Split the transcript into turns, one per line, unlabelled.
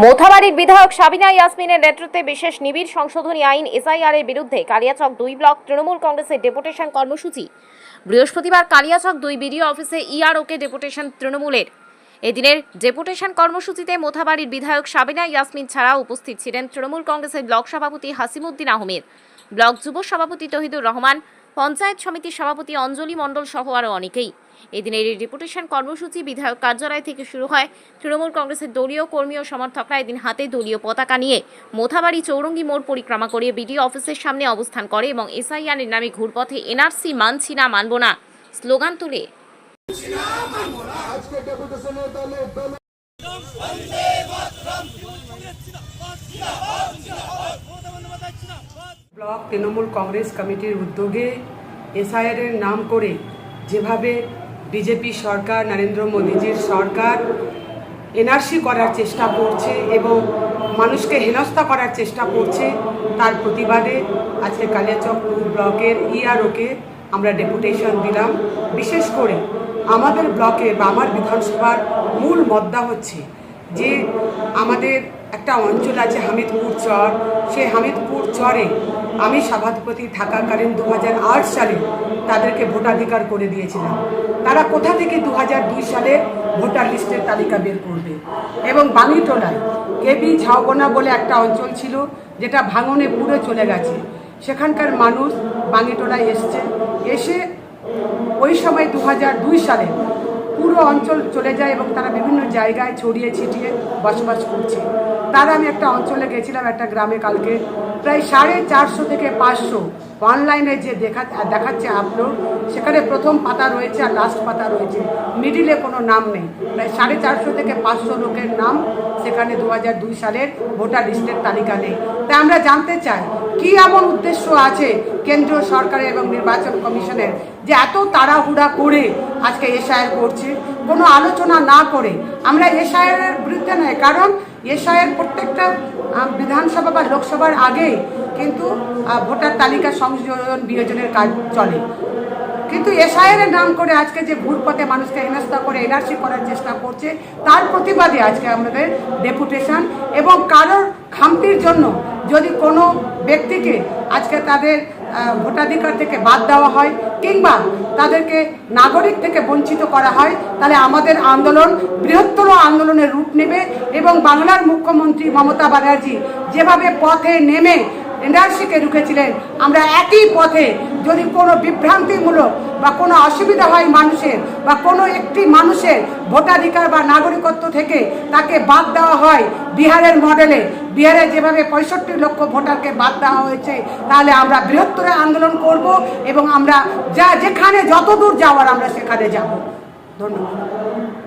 মোথাবাড়ির বিধায়ক সাবিনা ইয়াসমিনের নেতৃত্বে বিশেষ নিবিড় সংশোধনী আইন এসআইআর এর বিরুদ্ধে কালিয়াচক দুই ব্লক তৃণমূল কংগ্রেসের ডেপুটেশন কর্মসূচি। বৃহস্পতিবার কালিয়াচক দুই বিডিও অফিসে ইআরওকে ডেপুটেশন তৃণমূলের। এদিনের ডেপুটেশন কর্মসূচিতে মোথাবাড়ির বিধায়ক সাবিনা ইয়াসমিন ছাড়া উপস্থিত ছিলেন তৃণমূল কংগ্রেসের ব্লক সভাপতি হাসিমুদ্দিন আহমেদ, ব্লক যুব সভাপতি তহিদুর রহমান পঞ্চায়েত সমিতির সভাপতি অঞ্জলি মণ্ডল সহ আরও অনেকেই। এদিনের এই ডেপুটেশন কর্মসূচি বিধায়ক কার্যালয় থেকে শুরু হয়। তৃণমূল কংগ্রেসের দলীয় কর্মী ও সমর্থকরা এদিন হাতে দলীয় পতাকা নিয়ে মোথাবাড়ি চৌরঙ্গি মোড় পরিক্রমা করে বিডিও অফিসের সামনে অবস্থান করে এবং এসআইআরের নামে ঘুরপথে এনআরসি মানছি না, মানব না স্লোগান তুলে।
ব্লক তৃণমূল কংগ্রেস কমিটির উদ্যোগে এসআইআরের নাম করে যেভাবে বিজেপি সরকার, নরেন্দ্র মোদীজির সরকার এনআরসি করার চেষ্টা করছে এবং মানুষকে হেনস্থা করার চেষ্টা করছে, তার প্রতিবাদে আজকে কালিয়াচক ব্লকের ইআরওকে আমরা ডেপুটেশন দিলাম। বিশেষ করে আমাদের ব্লকে বা আমার বিধানসভার মূল মদ্দা হচ্ছে যে আমাদের একটা অঞ্চল আছে হামিদপুর চর, সেই হামিদপুর চরে আমি সভাধিপতি থাকাকালীন দু হাজার আট সালে তাদেরকে ভোটাধিকার করে দিয়েছিলাম। তারা কোথা থেকে দু হাজার দুই সালে ভোটার লিস্টের তালিকা বের করবে? এবং বাঙিটোলায় কেবি ঝাউগোনা বলে একটা অঞ্চল ছিল, যেটা ভাঙনে পুরো চলে গেছে। সেখানকার মানুষ বাঙিটোলায় এসছে। এসে ওই সময় দু হাজার দুই সালে পুরো অঞ্চল চলে যায় এবং তারা বিভিন্ন জায়গায় ছড়িয়ে ছিটিয়ে বসবাস করছে। তারা আমি একটা অঞ্চলে গেছিলাম, একটা গ্রামে কালকে। প্রায় সাড়ে চারশো থেকে পাঁচশো অনলাইনে যে দেখা দেখাচ্ছে আপলোড, সেখানে প্রথম পাতা রয়েছে আর লাস্ট পাতা রয়েছে। মিডিলে কোনো নাম নেই। প্রায় সাড়ে চারশো থেকে পাঁচশো লোকের নাম সেখানে দু দুই সালের ভোটার লিস্টের তালিকা নেই। তাই আমরা জানতে চাই, কি এমন উদ্দেশ্য আছে কেন্দ্রীয় সরকারের এবং নির্বাচন কমিশনের যে এত তাড়াহুড়া করে আজকে এসআইআর করছে? কোনো আলোচনা না করে আমরা এসআইআরের বিরুদ্ধে নয়, কারণ এসআইআর প্রত্যেকটা বিধানসভা বা লোকসভার আগে কিন্তু ভোটার তালিকা সংযোজন বিয়োজনের কাজ চলে। কিন্তু এসআইয়ের নাম করে আজকে যে ভুলপথে মানুষকে হেনস্থা করে, এনআরসি করার চেষ্টা করছে, তার প্রতিবাদে আজকে আমাদের ডেপুটেশন এবং কারোর খামতির জন্য যদি কোনো ব্যক্তিকে আজকে তাদের ভোটাধিকার থেকে বাদ দেওয়া হয় কিংবা তাদেরকে নাগরিক থেকে বঞ্চিত করা হয়, তাহলে আমাদের আন্দোলন বৃহত্তর আন্দোলনের রূপ নেবে এবং বাংলার মুখ্যমন্ত্রী মমতা ব্যানার্জি যেভাবে পথে নেমে এনআরসিকে রুখেছিলেন, আমরা একই পথে যদি কোনো বিভ্রান্তিমূলক বা কোনো অসুবিধা হয় মানুষের বা কোনো একটি মানুষের ভোটাধিকার বা নাগরিকত্ব থেকে তাকে বাদ দেওয়া হয় বিহারের মডেলে, বিহারে যেভাবে পঁয়ষট্টি লক্ষ ভোটারকে বাদ দেওয়া হয়েছে, তাহলে আমরা বৃহত্তর আন্দোলন করব এবং আমরা যা যেখানে যত দূর যাওয়ার আমরা সেখানে যাব। ধন্যবাদ।